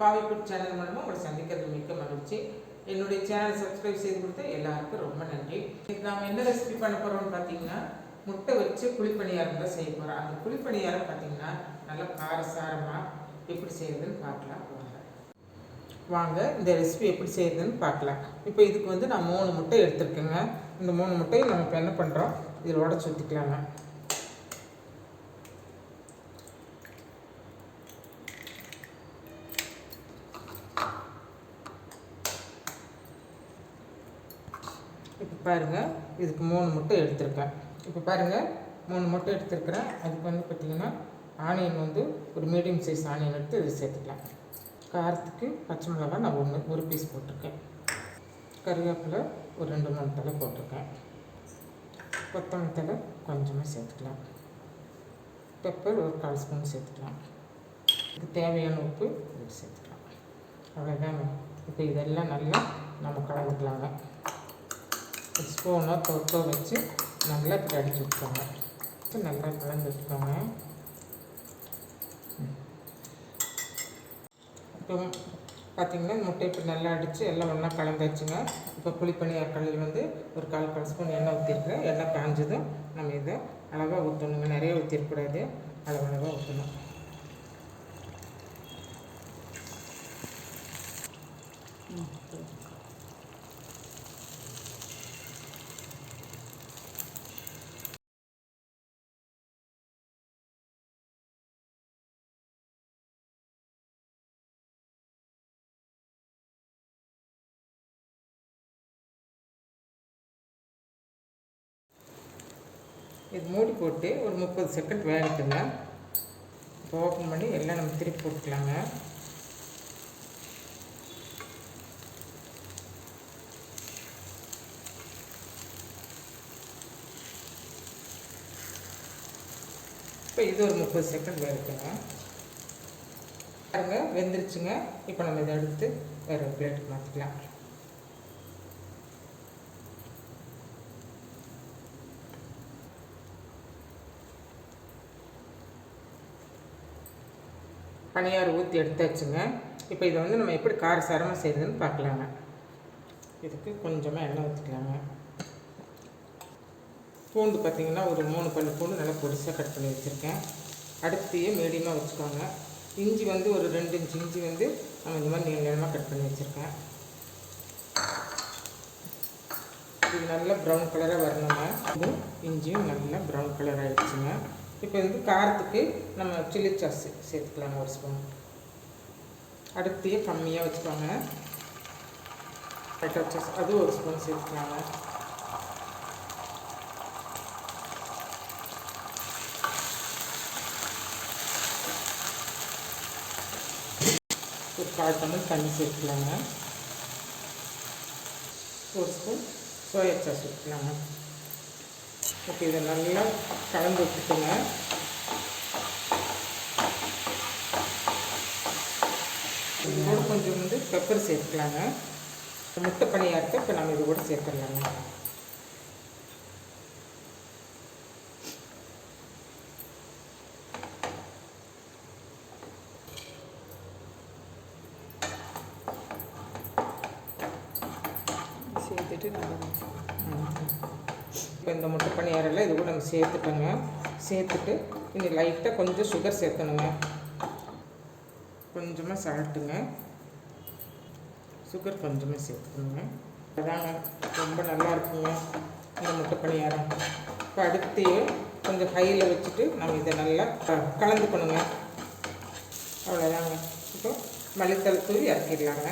பாவிக்குட் channel மூலமாக உங்களை சந்திக்கிறது மிக்க மகிழ்ச்சி. என்னுடைய சேனல் சப்ஸ்கிரைப் செய்து கொடுத்த எல்லாருக்கும் ரொம்ப நன்றி. இன்னைக்கு நாம் என்ன ரெசிபி பண்ண போகிறோம்னு பார்த்தீங்கன்னா முட்டை வச்சு குழிப்பணியாரம் தான் செய்ய போகிறோம் அந்த குழிப்பணியாரம் பார்த்தீங்கன்னா நல்லா காரசாரமாக எப்படி செய்யறதுன்னு பார்க்கலாம் வாங்க. வாங்க இந்த ரெசிபி எப்படி செய்யறதுன்னு பார்க்கலாம் இப்போ இதுக்கு வந்து நான் மூணு முட்டை எடுத்துருக்கேங்க. இந்த மூணு முட்டையை நம்ம இப்போ என்ன பண்ணுறோம் இதில் உடச்சி ஊற்றிக்கலாங்க இப்போ பாருங்கள் இதுக்கு மூணு முட்டை எடுத்திருக்கேன். இப்போ பாருங்கள் மூணு முட்டை எடுத்திருக்கிறேன். அதுக்கு வந்து பார்த்திங்கன்னா ஆனியன் வந்து ஒரு மீடியம் சைஸ் ஆனியன் எடுத்து இது சேர்த்துக்கலாம். காரத்துக்கு பச்சை மிளகா நான் ஒன்று ஒரு பீஸ் போட்டிருக்கேன். கருவேப்பிலை ஒரு ரெண்டு மூணு தலை போட்டிருக்கேன். கொத்தமல்லி தலை கொஞ்சமாக சேர்த்துக்கலாம். பெப்பர் ஒரு கால் ஸ்பூன் சேர்த்துக்கலாம். இதுக்கு தேவையான உப்பு இது சேர்த்துக்கலாம். அவ்வளோதாங்க இப்போ இதெல்லாம் நல்லா நம்ம கலந்துக்கலாங்க. ஸ்பூனோ தொட்டோ வச்சு நல்லா இப்படி அடிச்சு விட்டுக்கோங்க நல்லா கலந்து விட்டுக்கோங்க. இப்போ பார்த்திங்கன்னா முட்டை இப்படி நல்லா அடித்து எல்லாம் ஒன்றா கலந்தாச்சுங்க இப்போ புளிப்பணியார் கல்லில் வந்து ஒரு கால் கால் ஸ்பூன் எண்ணெய் ஊற்றிருக்கேன் எண்ணெய் காஞ்சதும் நம்ம இதை அளவாக ஊற்றணுங்க நிறைய ஊற்றிருக்கூடாது அளவளவாக ஊற்றணும் இது மூடி போட்டு ஒரு முப்பது செகண்ட் வேகட்டுங்க. இப்போ ஓப்பன் பண்ணி எல்லாம் நம்ம திருப்பி போட்டுக்கலாங்க. இப்போ இது ஒரு முப்பது செகண்ட் வேகட்டுங்க. பாருங்கள் வெந்துருச்சுங்க. இப்போ நம்ம இதை எடுத்து வேறு ஒரு பிளேட்டுக்கு மாற்றிக்கலாம் பனியார் ஊற்றி எடுத்தாச்சுங்க. இப்போ இதை வந்து நம்ம எப்படி காரசாரமாக செய்யுதுன்னு பார்க்கலாங்க. இதுக்கு கொஞ்சமாக எண்ணெய் ஊற்றிக்கலாங்க பூண்டு பார்த்திங்கன்னா ஒரு மூணு பல்லு பூண்டு நல்லா பொடிசாக கட் பண்ணி வச்சுருக்கேன். அடுத்தையே மீடியமாக வச்சுக்கோங்க. இஞ்சி வந்து ஒரு ரெண்டு இன்ச்சு இஞ்சி வந்து நம்ம இந்த மாதிரி நீள நீளமாக கட் பண்ணி வச்சுருக்கேன். இது நல்லா ப்ரௌன் கலராக வரணுங்க. இது இஞ்சியும் நல்லா ப்ரௌன் கலர் ஆகிடுச்சுங்க இப்போ வந்து காரத்துக்கு நம்ம சில்லி சாஸ் சேர்த்துக்கலாங்க ஒரு ஸ்பூன் அடுத்தையே கம்மியாக வச்சுக்கோங்க. பெட்டர் சாஸ் அது ஒரு ஸ்பூன் சேர்த்துக்கலாங்க. ஒரு கால் டம்ளர் தண்ணி சேர்த்துக்கலாங்க. ஒரு ஸ்பூன் சோயா சாஸ் ஊற்றிக்கலாங்க ஓகே இதை நல்லா கலந்து விட்டுட்டுங்க இதோடு கொஞ்சம் வந்து பெப்பர் சேர்த்துக்கலாங்க. முட்டை பணியாரத்தை இப்போ நம்ம இது கூட சேர்த்துடலாங்க. சேர்த்துட்டு நல்லா இப்போ இந்த முட்டை பணியாரில் இது கூட நம்ம சேர்த்துட்டோங்க சேர்த்துட்டு இனி லைட்டாக கொஞ்சம் சுகர் சேர்த்தணுங்க கொஞ்சமாக சால்ட்டுங்க சுகர் கொஞ்சமாக சேர்த்துக்கணுங்க அதாங்க ரொம்ப நல்லா இருக்குங்க இந்த முட்டை பணியாரம். இப்போ அடுத்து கொஞ்சம் ஹையில் வச்சுட்டு நம்ம இதை நல்லா க- கலந்துக்கணுங்க. அவ்வளோதாங்க இப்போ மல்லித்தலை தூவி இறக்கிடலாங்க.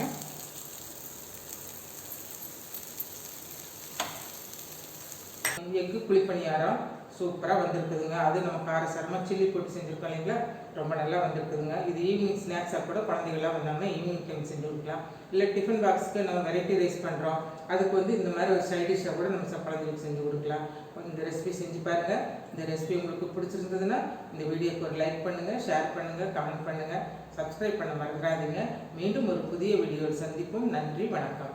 எக்கு குழிப்பணியாரம் சூப்பராக வந்திருக்குதுங்க. அது நம்ம காரசாரமாக சில்லி போட்டு செஞ்சுருக்கோம் இல்லைங்களா? ரொம்ப நல்லா வந்திருக்குதுங்க. இது ஈவினிங் ஸ்நாக்ஸாக கூட குழந்தைகள்லாம் வந்தாங்கன்னா ஈவினிங் டைம் செஞ்சு கொடுக்கலாம். இல்லை டிஃபன் பாக்ஸ்க்கு நம்ம வெரைட்டி ரைஸ் பண்ணுறோம் அதுக்கு வந்து இந்த மாதிரி ஒரு சைட் டிஷ்ஷாக கூட நம்ம குழந்தைகளுக்கு செஞ்சு கொடுக்கலாம். இந்த ரெசிபி செஞ்சு பாருங்கள் இந்த ரெசிபி உங்களுக்கு பிடிச்சிருந்ததுன்னா இந்த வீடியோக்கு ஒரு லைக் பண்ணுங்கள் ஷேர் பண்ணுங்கள் கமெண்ட் பண்ணுங்கள் சப்ஸ்கிரைப் பண்ண மறந்துடாதீங்க. மீண்டும் ஒரு புதிய வீடியோவில் சந்திப்போம். நன்றி வணக்கம்.